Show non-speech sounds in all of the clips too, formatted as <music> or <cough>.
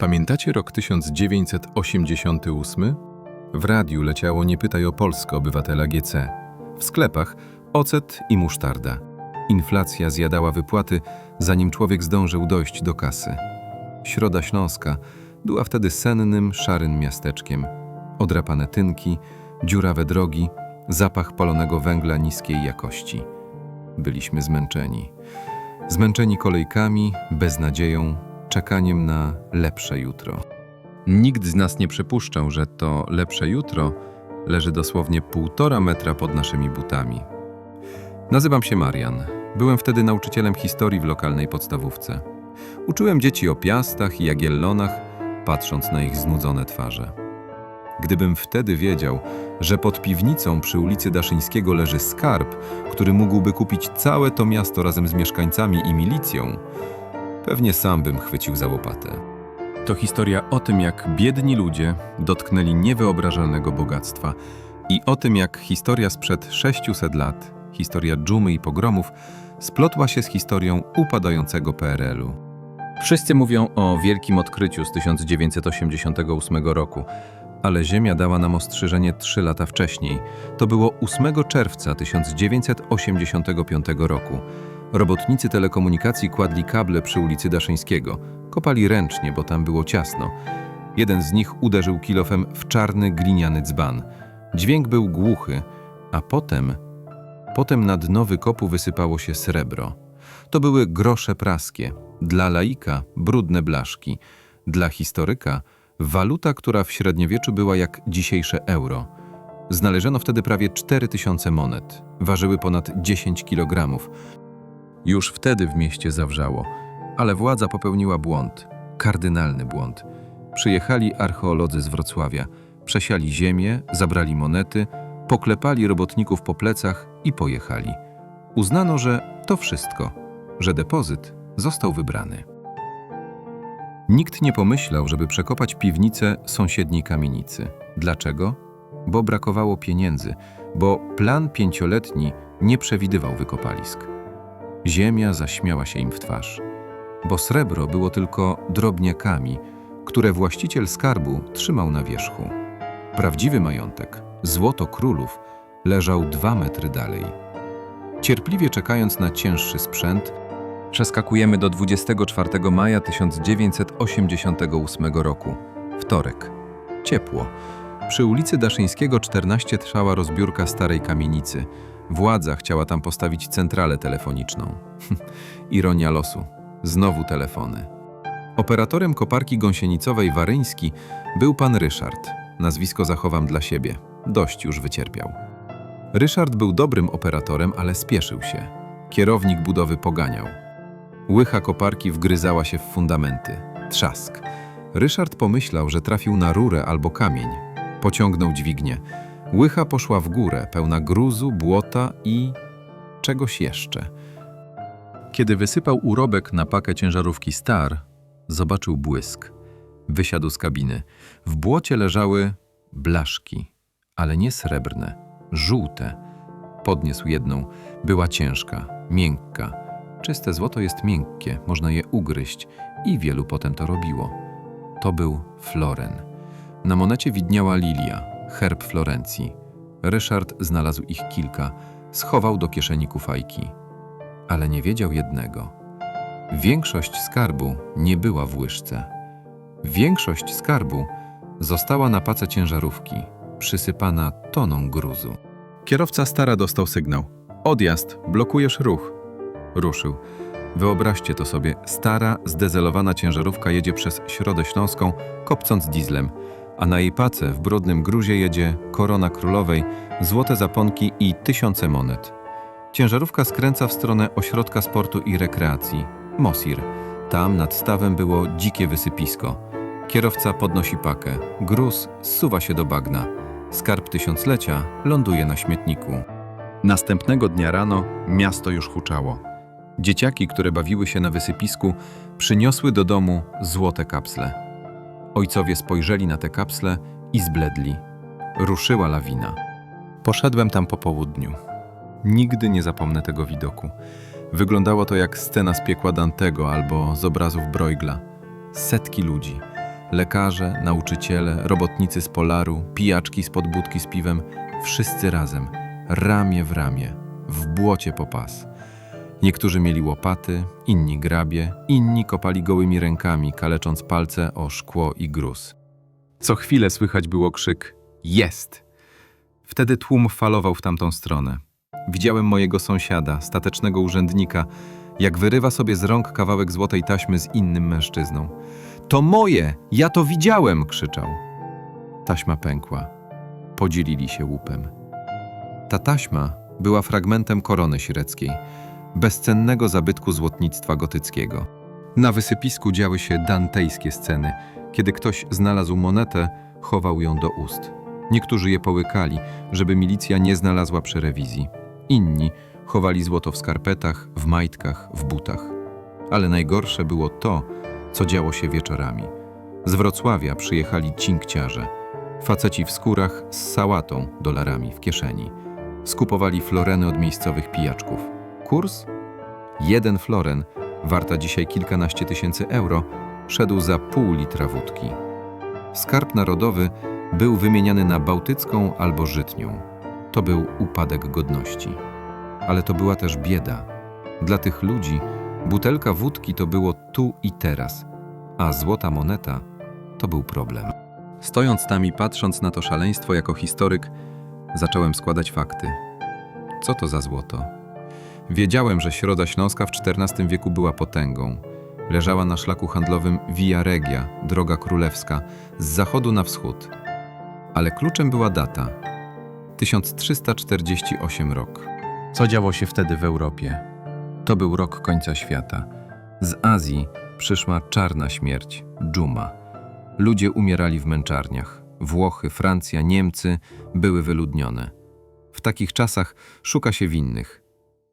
Pamiętacie rok 1988? W radiu leciało Nie pytaj o Polskę obywatela GC. W sklepach ocet i musztarda. Inflacja zjadała wypłaty, zanim człowiek zdążył dojść do kasy. Środa Śląska była wtedy sennym, szarym miasteczkiem. Odrapane tynki, dziurawe drogi, zapach palonego węgla niskiej jakości. Byliśmy zmęczeni. Zmęczeni kolejkami, beznadzieją, czekaniem na lepsze jutro. Nikt z nas nie przypuszczał, że to lepsze jutro leży dosłownie półtora metra pod naszymi butami. Nazywam się Marian. Byłem wtedy nauczycielem historii w lokalnej podstawówce. Uczyłem dzieci o piastach i jagiellonach, patrząc na ich znudzone twarze. Gdybym wtedy wiedział, że pod piwnicą przy ulicy Daszyńskiego leży skarb, który mógłby kupić całe to miasto razem z mieszkańcami i milicją, pewnie sam bym chwycił za łopatę. To historia o tym, jak biedni ludzie dotknęli niewyobrażalnego bogactwa i o tym, jak historia sprzed 600 lat, historia dżumy i pogromów, splotła się z historią upadającego PRL-u. Wszyscy mówią o wielkim odkryciu z 1988 roku, ale Ziemia dała nam ostrzeżenie trzy lata wcześniej. To było 8 czerwca 1985 roku. Robotnicy telekomunikacji kładli kable przy ulicy Daszyńskiego. Kopali ręcznie, bo tam było ciasno. Jeden z nich uderzył kilofem w czarny gliniany dzban. Dźwięk był głuchy, a potem, potem na dno wykopu wysypało się srebro. To były grosze praskie. Dla laika brudne blaszki. Dla historyka waluta, która w średniowieczu była jak dzisiejsze euro. Znaleziono wtedy prawie 4000 monet. Ważyły ponad 10 kg. Już wtedy w mieście zawrzało, ale władza popełniła błąd, kardynalny błąd. Przyjechali archeolodzy z Wrocławia, przesiali ziemię, zabrali monety, poklepali robotników po plecach i pojechali. Uznano, że to wszystko, że depozyt został wybrany. Nikt nie pomyślał, żeby przekopać piwnicę sąsiedniej kamienicy. Dlaczego? Bo brakowało pieniędzy, bo plan pięcioletni nie przewidywał wykopalisk. Ziemia zaśmiała się im w twarz, bo srebro było tylko drobniakami, które właściciel skarbu trzymał na wierzchu. Prawdziwy majątek, złoto królów, leżał dwa metry dalej. Cierpliwie czekając na cięższy sprzęt, przeskakujemy do 24 maja 1988 roku. Wtorek. Ciepło. Przy ulicy Daszyńskiego 14 trwała rozbiórka starej kamienicy. Władza chciała tam postawić centralę telefoniczną. <laughs> Ironia losu. Znowu telefony. Operatorem koparki gąsienicowej Waryński był pan Ryszard. Nazwisko zachowam dla siebie. Dość już wycierpiał. Ryszard był dobrym operatorem, ale spieszył się. Kierownik budowy poganiał. Łycha koparki wgryzała się w fundamenty. Trzask. Ryszard pomyślał, że trafił na rurę albo kamień. Pociągnął dźwignię. Łycha poszła w górę, pełna gruzu, błota i czegoś jeszcze. Kiedy wysypał urobek na pakę ciężarówki Star, zobaczył błysk. Wysiadł z kabiny. W błocie leżały blaszki, ale nie srebrne, żółte. Podniósł jedną. Była ciężka, miękka. Czyste złoto jest miękkie, można je ugryźć i wielu potem to robiło. To był floren. Na monecie widniała lilia, herb Florencji. Ryszard znalazł ich kilka, schował do kieszeni kufajki. Ale nie wiedział jednego. Większość skarbu nie była w łyżce. Większość skarbu została na pace ciężarówki, przysypana toną gruzu. Kierowca stara dostał sygnał. Odjazd, blokujesz ruch. Ruszył. Wyobraźcie to sobie, stara, zdezelowana ciężarówka jedzie przez Środę Śląską, kopcąc dieslem, a na jej pace w brudnym gruzie jedzie korona królowej, złote zaponki i tysiące monet. Ciężarówka skręca w stronę ośrodka sportu i rekreacji, Mosir. Tam nad stawem było dzikie wysypisko. Kierowca podnosi pakę, gruz zsuwa się do bagna. Skarb tysiąclecia ląduje na śmietniku. Następnego dnia rano miasto już huczało. Dzieciaki, które bawiły się na wysypisku, przyniosły do domu złote kapsle. Ojcowie spojrzeli na te kapsle i zbledli. Ruszyła lawina. Poszedłem tam po południu. Nigdy nie zapomnę tego widoku. Wyglądało to jak scena z piekła Dantego albo z obrazów Bruegla. Setki ludzi. Lekarze, nauczyciele, robotnicy z polaru, pijaczki z podbudki z piwem, wszyscy razem, ramię w ramię, w błocie po pas. Niektórzy mieli łopaty, inni grabie, inni kopali gołymi rękami, kalecząc palce o szkło i gruz. Co chwilę słychać było krzyk: Jest! Wtedy tłum falował w tamtą stronę. Widziałem mojego sąsiada, statecznego urzędnika, jak wyrywa sobie z rąk kawałek złotej taśmy z innym mężczyzną. To moje! Ja to widziałem! krzyczał. Taśma pękła. Podzielili się łupem. Ta taśma była fragmentem korony sireckiej, bezcennego zabytku złotnictwa gotyckiego. Na wysypisku działy się dantejskie sceny. Kiedy ktoś znalazł monetę, chował ją do ust. Niektórzy je połykali, żeby milicja nie znalazła przy rewizji. Inni chowali złoto w skarpetach, w majtkach, w butach. Ale najgorsze było to, co działo się wieczorami. Z Wrocławia przyjechali cinkciarze. Faceci w skórach z sałatą, dolarami w kieszeni. Skupowali floreny od miejscowych pijaczków. Kurs? Jeden floren, warta dzisiaj kilkanaście tysięcy euro, szedł za pół litra wódki. Skarb narodowy był wymieniany na bałtycką albo żytnią. To był upadek godności. Ale to była też bieda. Dla tych ludzi butelka wódki to było tu i teraz, a złota moneta to był problem. Stojąc tam i patrząc na to szaleństwo jako historyk, zacząłem składać fakty. Co to za złoto? Wiedziałem, że Środa Śląska w XIV wieku była potęgą. Leżała na szlaku handlowym Via Regia, droga królewska, z zachodu na wschód. Ale kluczem była data 1348 rok. Co działo się wtedy w Europie? To był rok końca świata. Z Azji przyszła czarna śmierć dżuma. Ludzie umierali w męczarniach. Włochy, Francja, Niemcy były wyludnione. W takich czasach szuka się winnych.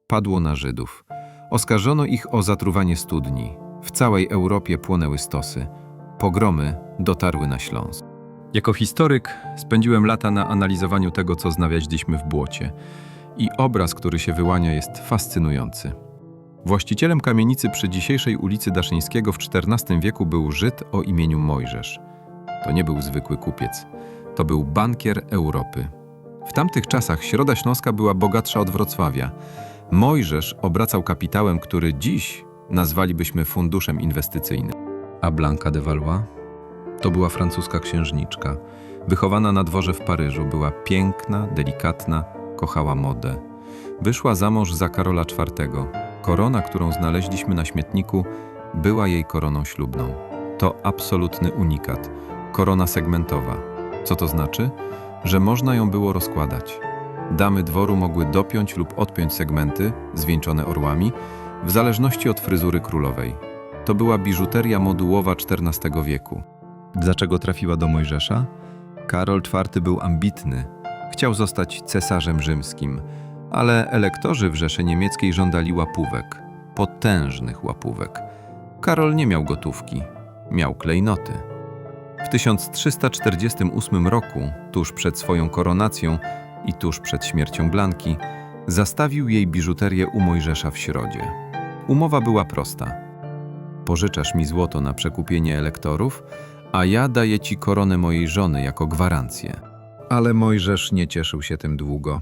Padło na Żydów. Oskarżono ich o zatruwanie studni. W całej Europie płonęły stosy. Pogromy dotarły na Śląsk. Jako historyk spędziłem lata na analizowaniu tego, co znaleźliśmy w błocie. I obraz, który się wyłania, jest fascynujący. Właścicielem kamienicy przy dzisiejszej ulicy Daszyńskiego w XIV wieku był Żyd o imieniu Mojżesz. To nie był zwykły kupiec. To był bankier Europy. W tamtych czasach Środa Śląska była bogatsza od Wrocławia. Mojżesz obracał kapitałem, który dziś nazwalibyśmy funduszem inwestycyjnym. A Blanca de Valois? To była francuska księżniczka. Wychowana na dworze w Paryżu, była piękna, delikatna, kochała modę. Wyszła za mąż za Karola IV. Korona, którą znaleźliśmy na śmietniku, była jej koroną ślubną. To absolutny unikat. Korona segmentowa. Co to znaczy? Że można ją było rozkładać. Damy dworu mogły dopiąć lub odpiąć segmenty, zwieńczone orłami, w zależności od fryzury królowej. To była biżuteria modułowa XIV wieku. Dlaczego trafiła do Mojżesza? Karol IV był ambitny. Chciał zostać cesarzem rzymskim, ale elektorzy w Rzeszy Niemieckiej żądali łapówek. Potężnych łapówek. Karol nie miał gotówki, miał klejnoty. W 1348 roku, tuż przed swoją koronacją i tuż przed śmiercią Blanki, zastawił jej biżuterię u Mojżesza w Środzie. Umowa była prosta. Pożyczasz mi złoto na przekupienie elektorów, a ja daję ci koronę mojej żony jako gwarancję. Ale Mojżesz nie cieszył się tym długo.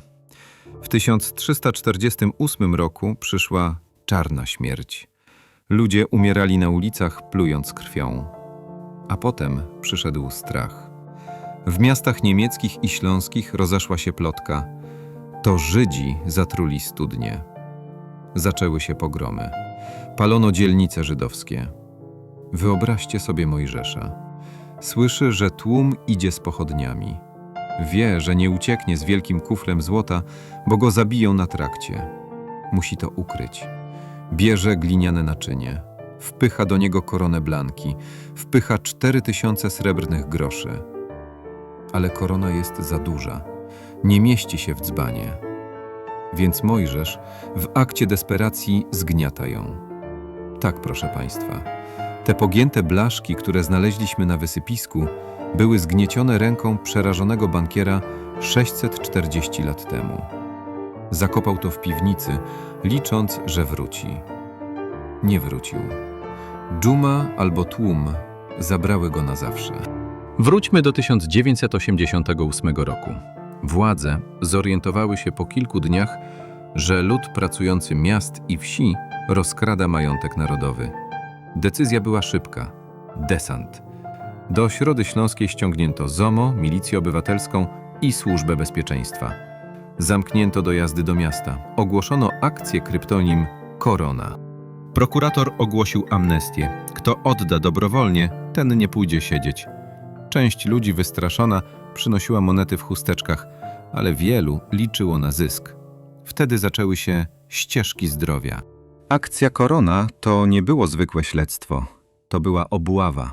W 1348 roku przyszła czarna śmierć. Ludzie umierali na ulicach, plując krwią. A potem przyszedł strach. W miastach niemieckich i śląskich rozeszła się plotka. To Żydzi zatruli studnie. Zaczęły się pogromy. Palono dzielnice żydowskie. Wyobraźcie sobie Mojżesza. Słyszy, że tłum idzie z pochodniami. Wie, że nie ucieknie z wielkim kuflem złota, bo go zabiją na trakcie. Musi to ukryć. Bierze gliniane naczynie. Wpycha do niego koronę blanki. Wpycha cztery tysiące srebrnych groszy. Ale korona jest za duża. Nie mieści się w dzbanie. Więc Mojżesz w akcie desperacji zgniata ją. Tak, proszę Państwa. Te pogięte blaszki, które znaleźliśmy na wysypisku, były zgniecione ręką przerażonego bankiera 640 lat temu. Zakopał to w piwnicy, licząc, że wróci. Nie wrócił. Dżuma albo tłum zabrały go na zawsze. Wróćmy do 1988 roku. Władze zorientowały się po kilku dniach, że lud pracujący miast i wsi rozkrada majątek narodowy. Decyzja była szybka. Desant. Do Środy Śląskiej ściągnięto ZOMO, Milicję Obywatelską i Służbę Bezpieczeństwa. Zamknięto dojazdy do miasta. Ogłoszono akcję kryptonim Korona. Prokurator ogłosił amnestię. Kto odda dobrowolnie, ten nie pójdzie siedzieć. Część ludzi wystraszona przynosiła monety w chusteczkach, ale wielu liczyło na zysk. Wtedy zaczęły się ścieżki zdrowia. Akcja Korona to nie było zwykłe śledztwo, to była obława.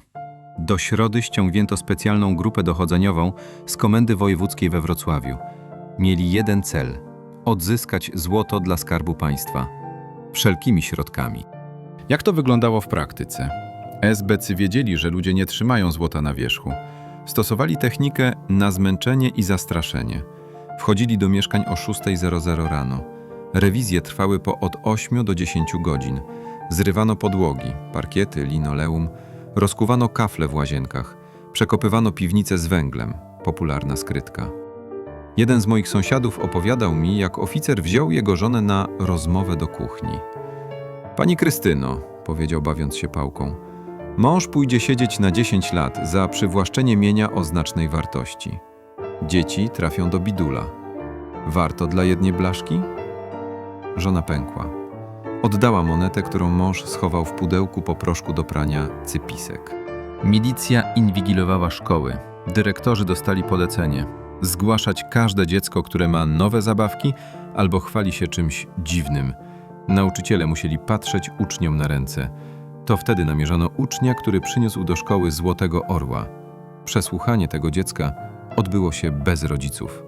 Do środy ściągnięto specjalną grupę dochodzeniową z Komendy Wojewódzkiej we Wrocławiu. Mieli jeden cel odzyskać złoto dla skarbu państwa. Wszelkimi środkami. Jak to wyglądało w praktyce? SBC wiedzieli, że ludzie nie trzymają złota na wierzchu. Stosowali technikę na zmęczenie i zastraszenie. Wchodzili do mieszkań o 6.00 rano. Rewizje trwały po od 8 do 10 godzin. Zrywano podłogi, parkiety, linoleum, rozkuwano kafle w łazienkach, przekopywano piwnice z węglem, popularna skrytka. Jeden z moich sąsiadów opowiadał mi, jak oficer wziął jego żonę na rozmowę do kuchni. Pani Krystyno, powiedział bawiąc się pałką, mąż pójdzie siedzieć na 10 lat za przywłaszczenie mienia o znacznej wartości. Dzieci trafią do bidula. Warto dla jednej blaszki? Żona pękła. Oddała monetę, którą mąż schował w pudełku po proszku do prania cypisek. Milicja inwigilowała szkoły. Dyrektorzy dostali polecenie zgłaszać każde dziecko, które ma nowe zabawki albo chwali się czymś dziwnym. Nauczyciele musieli patrzeć uczniom na ręce. To wtedy namierzono ucznia, który przyniósł do szkoły złotego orła. Przesłuchanie tego dziecka odbyło się bez rodziców,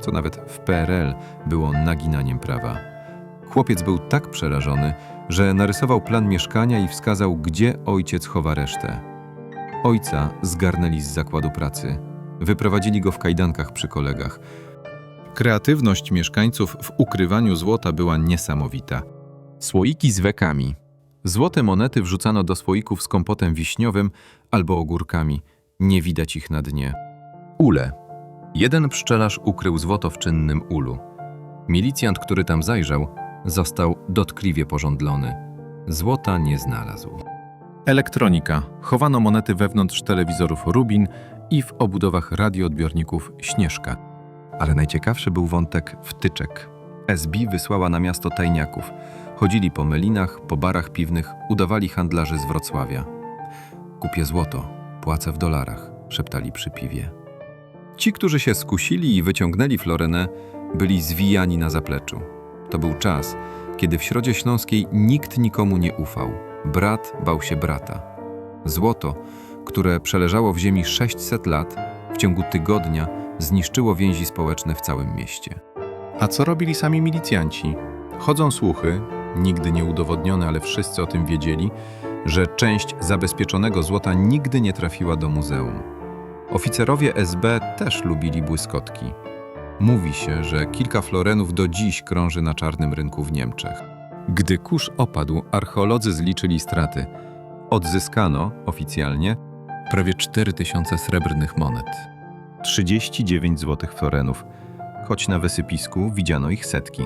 co nawet w PRL było naginaniem prawa. Chłopiec był tak przerażony, że narysował plan mieszkania i wskazał, gdzie ojciec chowa resztę. Ojca zgarnęli z zakładu pracy. Wyprowadzili go w kajdankach przy kolegach. Kreatywność mieszkańców w ukrywaniu złota była niesamowita. Słoiki z wekami. Złote monety wrzucano do słoików z kompotem wiśniowym albo ogórkami. Nie widać ich na dnie. Ule. Jeden pszczelarz ukrył złoto w czynnym ulu. Milicjant, który tam zajrzał, został dotkliwie porządlony. Złota nie znalazł. Elektronika. Chowano monety wewnątrz telewizorów Rubin i w obudowach radioodbiorników Śnieżka. Ale najciekawszy był wątek wtyczek. SB wysłała na miasto tajniaków. Chodzili po melinach, po barach piwnych, udawali handlarzy z Wrocławia. Kupię złoto, płacę w dolarach, szeptali przy piwie. Ci, którzy się skusili i wyciągnęli florenę, byli zwijani na zapleczu. To był czas, kiedy w Środzie Śląskiej nikt nikomu nie ufał. Brat bał się brata. Złoto, które przeleżało w ziemi 600 lat, w ciągu tygodnia zniszczyło więzi społeczne w całym mieście. A co robili sami milicjanci? Chodzą słuchy, nigdy nie udowodnione, ale wszyscy o tym wiedzieli, że część zabezpieczonego złota nigdy nie trafiła do muzeum. Oficerowie SB też lubili błyskotki. Mówi się, że kilka florenów do dziś krąży na czarnym rynku w Niemczech. Gdy kurz opadł, archeolodzy zliczyli straty. Odzyskano oficjalnie prawie 4000 srebrnych monet. 39 złotych florenów, choć na wysypisku widziano ich setki.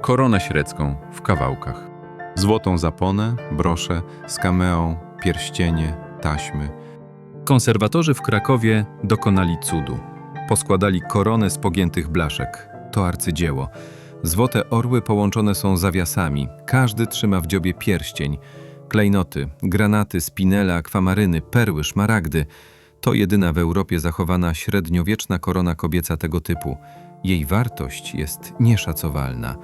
Koronę średzką w kawałkach. Złotą zaponę, brosze, skameą, pierścienie, taśmy. Konserwatorzy w Krakowie dokonali cudu. Poskładali koronę z pogiętych blaszek. To arcydzieło. Złote orły połączone są zawiasami. Każdy trzyma w dziobie pierścień. Klejnoty, granaty, spinele, akwamaryny, perły, szmaragdy. To jedyna w Europie zachowana średniowieczna korona kobieca tego typu. Jej wartość jest nieszacowalna.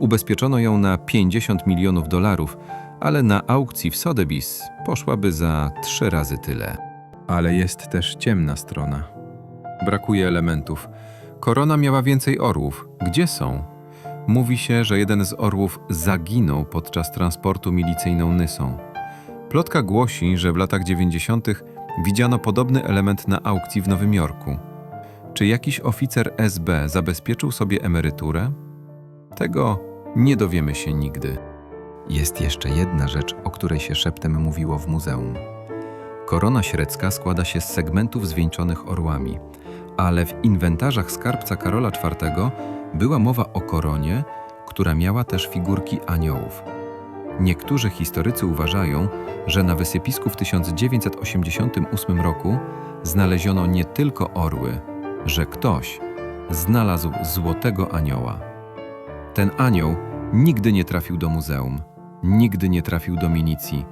Ubezpieczono ją na 50 milionów dolarów, ale na aukcji w Sotheby's poszłaby za trzy razy tyle. Ale jest też ciemna strona. Brakuje elementów. Korona miała więcej orłów. Gdzie są? Mówi się, że jeden z orłów zaginął podczas transportu milicyjną Nysą. Plotka głosi, że w latach 90. widziano podobny element na aukcji w Nowym Jorku. Czy jakiś oficer SB zabezpieczył sobie emeryturę? Tego nie dowiemy się nigdy. Jest jeszcze jedna rzecz, o której się szeptem mówiło w muzeum. Korona średzka składa się z segmentów zwieńczonych orłami, ale w inwentarzach skarbca Karola IV była mowa o koronie, która miała też figurki aniołów. Niektórzy historycy uważają, że na wysypisku w 1988 roku znaleziono nie tylko orły, że ktoś znalazł złotego anioła. Ten anioł nigdy nie trafił do muzeum, nigdy nie trafił do milicji.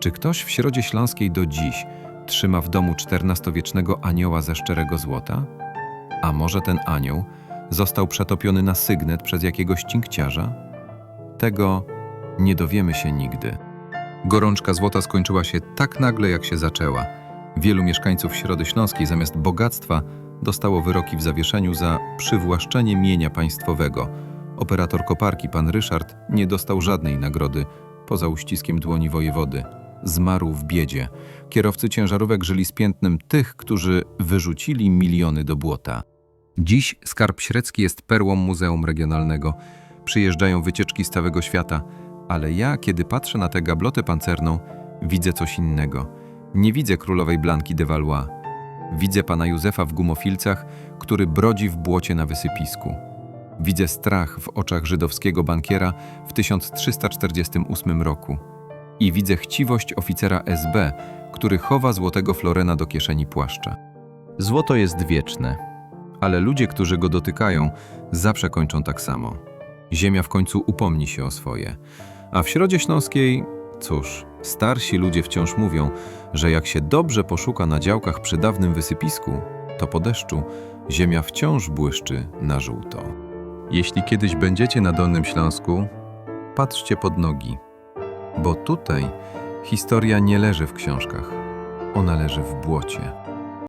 Czy ktoś w Środzie Śląskiej do dziś trzyma w domu XIV-wiecznego anioła ze szczerego złota? A może ten anioł został przetopiony na sygnet przez jakiegoś cinkciarza? Tego nie dowiemy się nigdy. Gorączka złota skończyła się tak nagle, jak się zaczęła. Wielu mieszkańców Środy Śląskiej zamiast bogactwa dostało wyroki w zawieszeniu za przywłaszczenie mienia państwowego. Operator koparki, pan Ryszard, nie dostał żadnej nagrody poza uściskiem dłoni wojewody. Zmarł w biedzie. Kierowcy ciężarówek żyli z piętnem tych, którzy wyrzucili miliony do błota. Dziś Skarb Średzki jest perłą Muzeum Regionalnego. Przyjeżdżają wycieczki z całego świata, ale ja, kiedy patrzę na tę gablotę pancerną, widzę coś innego. Nie widzę królowej Blanki de Valois. Widzę pana Józefa w gumofilcach, który brodzi w błocie na wysypisku. Widzę strach w oczach żydowskiego bankiera w 1348 roku. I widzę chciwość oficera SB, który chowa złotego florena do kieszeni płaszcza. Złoto jest wieczne, ale ludzie, którzy go dotykają, zawsze kończą tak samo. Ziemia w końcu upomni się o swoje. A w Środzie Śląskiej, cóż, starsi ludzie wciąż mówią, że jak się dobrze poszuka na działkach przy dawnym wysypisku, to po deszczu ziemia wciąż błyszczy na żółto. Jeśli kiedyś będziecie na Dolnym Śląsku, patrzcie pod nogi, bo tutaj historia nie leży w książkach, ona leży w błocie.